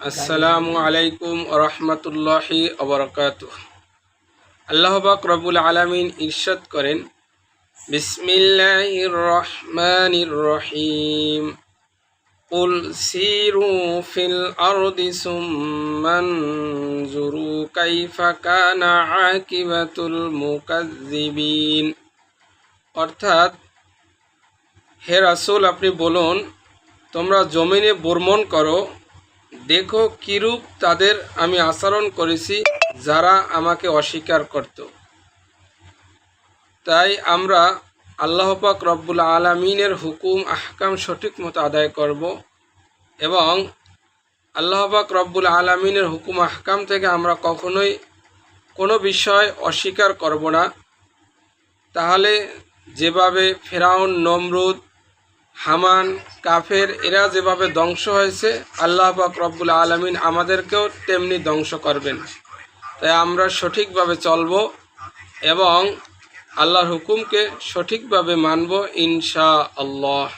আসসালামু আলাইকুম রহমতুল্লাহি অবরকাত আল্লাহ পাক রবুল আলমিন ইরশাদ করেন বিসমিল্লাহির রহমানির রহিম قل سيروا في الأرض ثم انظروا كيف كان عاقبة المكذبين অর্থাৎ হে রাসূল আপনি বলুন তোমরা জমিনে ভ্রমণ করো দেখো কিরূপ তাদের আমি আচরণ করেছি, যারা আমাকে অস্বীকার করত। তাই আমরা আল্লাহ পাক রব্বুল আলমিনের হুকুম, আহকাম সঠিক মতো আদায় করব এবং আল্লাহ পাক রব্বুল আলমিনের হুকুম, আহকাম থেকে আমরা কখনোই কোনো বিষয় অস্বীকার করব না। তাহলে যেভাবে ফেরাউন, নমরুদ হামান, কাফের, এরা যেভাবে ধ্বংস হয়েছে, আল্লাহ পাক রব্বুল আলমিন আমাদেরকেও তেমনি ধ্বংস করবেন। তাই আমরা সঠিকভাবে চলব এবং আল্লাহর হুকুমকে সঠিকভাবে মানব ইনশা আল্লাহ